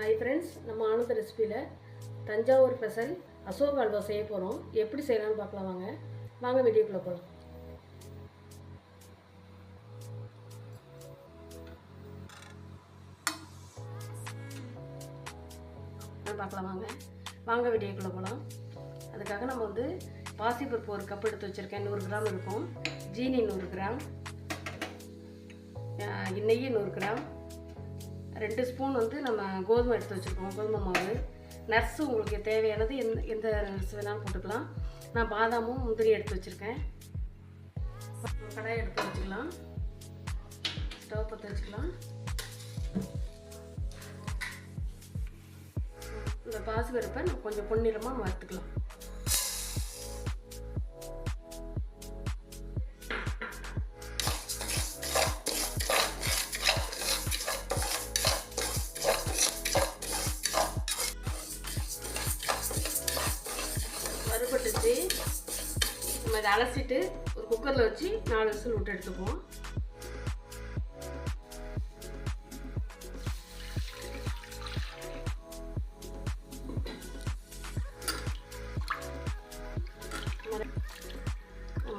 Hi friends நம்ம ஆனந்த ரெசிபியில் Thanjavur special Ashok halwa செய்ய போகிறோம் எப்படி செய்யலாம்னு பார்க்கலாம் வாங்க. வாங்க வீடியோக்குள்ளே போகலாம் பார்க்கலாம் வாங்க. வாங்க வீடியோக்குள்ளே போகலாம் அதுக்காக நம்ம வந்து பாசிப்பருப்பு ஒரு கப் எடுத்து வச்சுருக்கேன். நூறு கிராம் இருக்கும். ஜீனி நூறு கிராம். அஹ் நெய் நூறு கிராம். ரெண்டு ஸ்பூன் வந்து நம்ம கோதுமை எடுத்து வச்சுருக்கோம் கோதுமை மாவு. நர்ஸு உங்களுக்கு தேவையானது எந்த எந்த நர்ஸ் வேணாலும் போட்டுக்கலாம். நான் பாதாமும் முந்திரி எடுத்து வச்சுருக்கேன். கடாயை எடுத்து வச்சுக்கலாம். ஸ்டவ் பற்ற வச்சுக்கலாம். இந்த பாசுபருப்பை நம்ம கொஞ்சம் பொன்னிறமாக வறுத்துக்கலாம். நம்ம இதை அலசிட்டு ஒரு குக்கரில் வச்சு நாலு விசில் விட்டு எடுத்துக்குவோம்.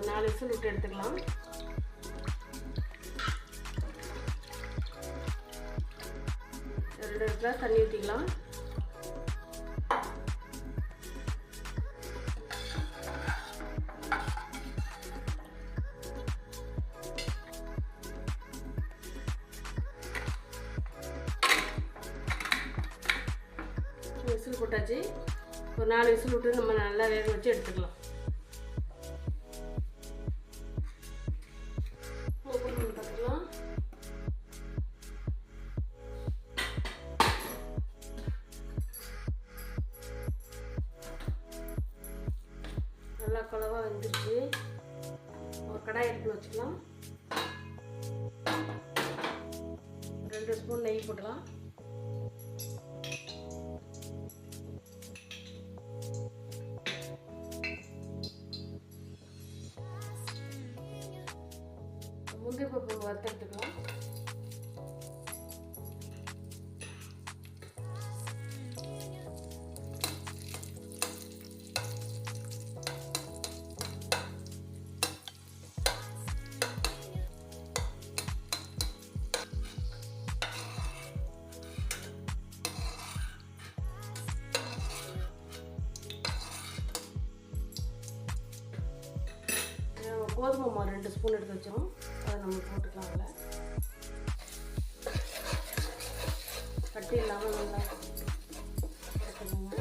நாலு விசில் விட்டு எடுத்துக்கலாம். ரெண்டு ரெண்டு தண்ணி ஊற்றிக்கலாம் விசில் போட்டாச்சு. ஒரு நாலு விசில் விட்டு நம்ம நல்லா வேக வச்சு எடுத்துக்கலாம். நல்லா குழவாக வந்துருச்சு. ஒரு கடாய் எடுத்து வச்சுக்கலாம். ரெண்டு ஸ்பூன் நெய் போட்டுக்கலாம். பருப்பு வறுத்தெடுத்துக்கலாம். கோதுமை மாவு ரெண்டு ஸ்பூன் எடுத்து வச்சோம் அதை நம்ம போட்டுக்கலாம் அதில் கட்டி இல்லாமல் நல்லா போட்டுக்கோங்க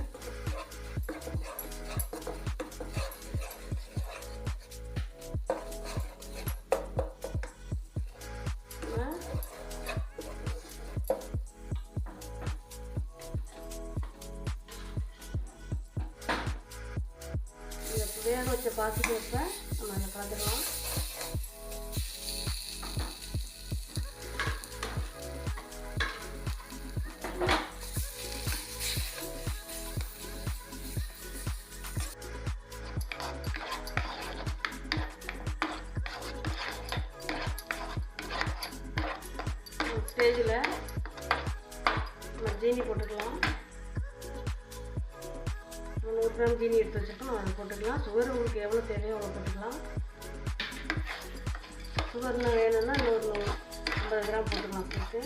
வேக வச்ச பாசி நம்ம அதை பார்த்துக்கலாம். ஸ்டேஜில் நம்ம ஜீனி போட்டுக்கலாம். நூறு கிராம் ஜீனி எடுத்து வச்சுருக்கோம். அதை போட்டுக்கலாம். சுகர் உங்களுக்கு எவ்வளோ தேவையோ அவ்வளோ போட்டுக்கலாம். சுகர்னா வேணும்னா இன்னொரு ஐம்பது கிராம் போட்டுக்கலாம் சேர்த்து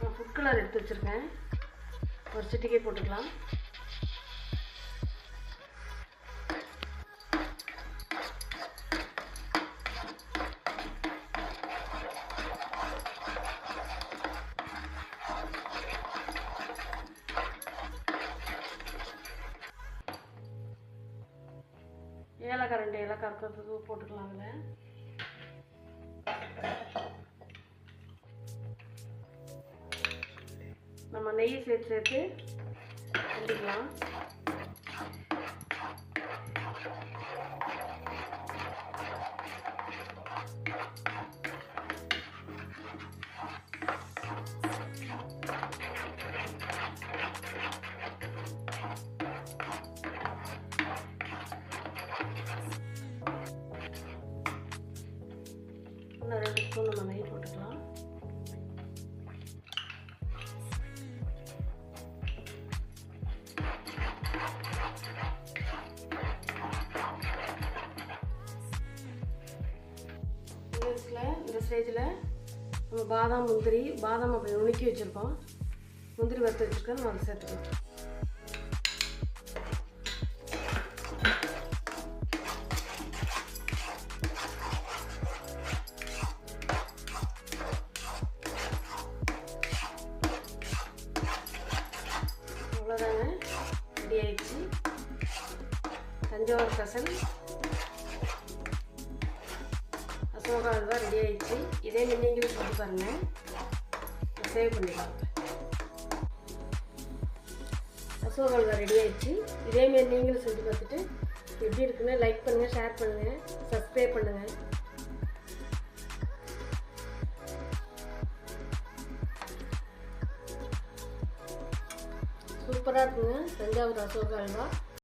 நான் ஃபுட் கலர் எடுத்து வச்சுருக்கேன். ஒரு சிட்டிக்கே போட்டுக்கலாம். ஏலக்காய் ரெண்டு ஏலக்காய் இருக்கிறதுக்கு போட்டுக்கலாம் அதில். நம்ம நெய் சேர்த்து சேர்த்து கிண்டிக்கலாம் இன்னும் ரெண்டு ஸ்பூன் நம்ம நெய் போட்டுக்கலாம். இந்த இந்த ஸ்டேஜில் நம்ம பாதாம் முந்திரி பாதாம் அப்படி நுணுக்கி வச்சுருக்கோம் முந்திரி வறுத்து வச்சுருக்கோம் நம்ம அதை சேர்த்துக்கலாம். தஞ்சாவூர் ஸ்பெஷல் அசோகா அல்வா ரெடி ஆகிடுச்சு இதே நீங்களும் செஞ்சு பாருங்கள் சேவ் பண்ணிக்கலாம் அசோகா அல்வா ரெடி ஆகிடுச்சு இதேமாரி நீங்களும் செஞ்சு பார்த்துட்டு எப்படி இருக்குன்னு லைக் பண்ணுங்கள் ஷேர் பண்ணுங்கள் சப்ஸ்கிரைப் பண்ணுங்கள் சூப்பராக இருக்குங்க. தஞ்சாவூர் அசோகா அல்வா.